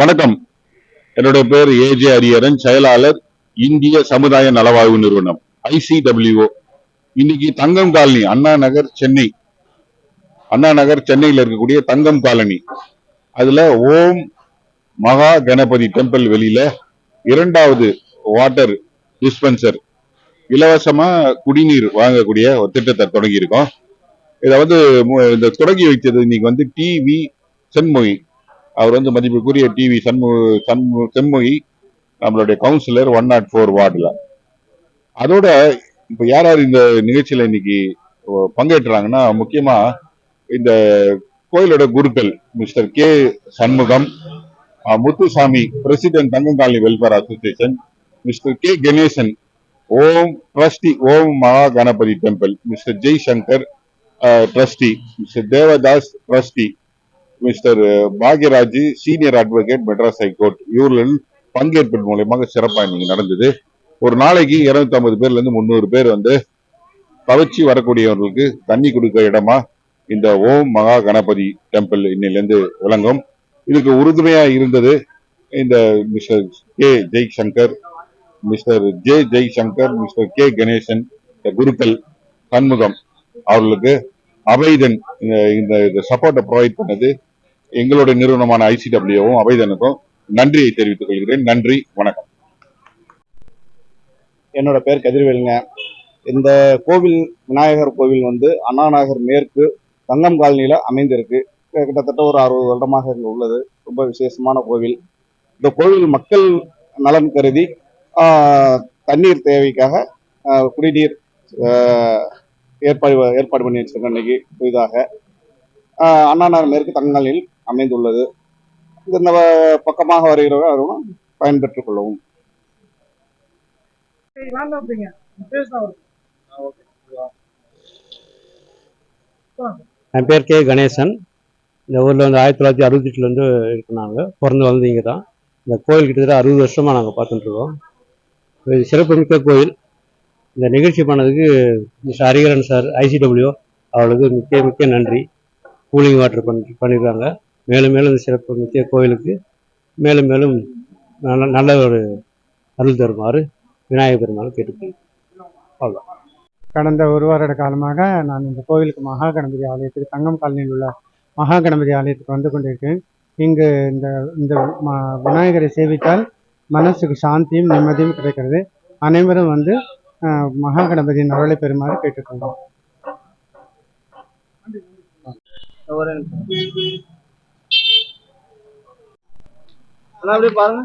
வணக்கம். என்னுடைய பேர் ஏஜே ஹரியரன் செயலாளர் இந்திய சமுதாய நலவாழ்வு நிறுவனம் ஐசிடபிள்யூஓ இன்னைக்கு தங்கம் காலனி அண்ணா நகர் சென்னை. அண்ணா நகர் சென்னையில் இருக்கக்கூடிய தங்கம் காலனி. அதுல ஓம் மகா கணபதி டெம்பிள் வெளியில இரண்டாவது வாட்டர் டிஸ்பென்சர். இலவசமா குடிநீர் வாங்கக்கூடிய ஒரு திட்டத்தை தொடங்கியிருக்கோம். இதை வந்து இந்த தொடங்கி வைத்தது இன்னைக்கு வந்து டிவி சென்மொழி அவர் வந்து மதிப்புக்குரிய டிவி சண்மு சண்மு செம்மொழி நம்மளுடைய கவுன்சிலர் ஒன் நாட் ஃபோர் வார்டில். அதோட இப்போ யார் யார் இந்த நிகழ்ச்சியில் இன்னைக்கு பங்கேற்றாங்கன்னா முக்கியமாக இந்த கோயிலோட குருக்கள் Mister K Shanmugam Muthusamy president Thangangali welfare association Mister K Ganesan Om trustee Om Maha Ganapathi temple Mister Jaishankar trustee Mister Devadas trustee Mister Bhagyaraj senior advocate Madras high court இவர்கள் பங்கேற்பின் மூலயமாக சிறப்பாக இன்னைக்கு நடந்தது. ஒரு நாளைக்கு 250 பேர்ல இருந்து முந்நூறு பேர் வந்து தவச்சி வரக்கூடியவர்களுக்கு தண்ணி கொடுக்க இடமா இந்த ஓம் மகா கணபதி டெம்பிள் இன்னிலிருந்து விளங்கும். இதுக்கு உறுதுணையா இருந்தது இந்த Mister K Jaishankar Mister J Jai Shankar Mister K Ganesan இந்த குருக்கள் சண்முகம் அவர்களுக்கு அபைதன் இந்த இந்த சப்போர்ட்டை ப்ரொவைட் பண்ணது எங்களுடைய நிறுவனமான ஐசிடபிள்யூவும் அவைதனுக்கும் நன்றியை தெரிவித்துக் கொள்கிறேன். நன்றி வணக்கம். என்னோட பேர் கதிர்வேலுங்க. இந்த கோவில் விநாயகர் கோவில் வந்து அண்ணாநகர் மேற்கு தங்கம் காலனியில் அமைந்திருக்கு. கிட்டத்தட்ட ஒரு அறுபது வருடமாக இங்கே உள்ளது. ரொம்ப விசேஷமான கோவில். இந்த கோவில் மக்கள் நலன் கருதி தண்ணீர் தேவைக்காக குடிநீர் ஏற்பாடு ஏற்பாடு பண்ணி வச்சிருக்கோம் இன்னைக்கு புதிதாக. அண்ணாநகர் அண்ணா நகர் மேற்கு தங்கங்காலனியில் அமைந்துள்ளது. இந்த பக்கமாக வருகிறவர்கள் பயன்பெற்றுக் கொள்ளவும். என் பேர் கே. கணேசன். இந்த ஊரில் வந்து ஆயிரத்தி தொள்ளாயிரத்தி அறுபத்தெட்டில் வந்து இருக்கிறாங்க பிறந்து இங்கே தான். இந்த கோயில் கிட்டத்தட்ட அறுபது வருஷமாக நாங்கள் பார்த்துட்டுருக்கோம் இது சிறப்புமிக்க கோயில். இந்த நிகழ்ச்சி பண்ணதுக்கு மிஸ்டர் ஹரிகரன் சார் ஐசிடபிள்யூ அவர்களுக்கு மிக்க மிக்க நன்றி. கூலிங் வாட்டர் பண்ணி பண்ணியிருக்காங்க மேலும் மேலும் இந்த சிறப்பு மிக்க கோயிலுக்கு மேலும் மேலும் நல்ல நல்ல ஒரு அருள் தருமாறு விநாயகர் பெருமாள் கேட்டுக்கொள்கிறேன். அவ்வளோ கடந்த ஒரு வருட காலமாக நான் இந்த கோவிலுக்கு மகா கணபதி ஆலயத்துக்கு தங்கம் காலனியில் உள்ள மகா கணபதி ஆலயத்துக்கு வந்து கொண்டிருக்கேன் இங்கு இந்த இந்த ம- விநாயகரை சேவித்தால் மனசுக்கு சாந்தியும் நிம்மதியும் கிடைக்கிறது. அனைவரும் வந்து அஹ், மகா கணபதியின் அருளை பெறுமாறு கேட்டுக்கொள்கிறோம். அண்ணா அப்படியே பாருங்க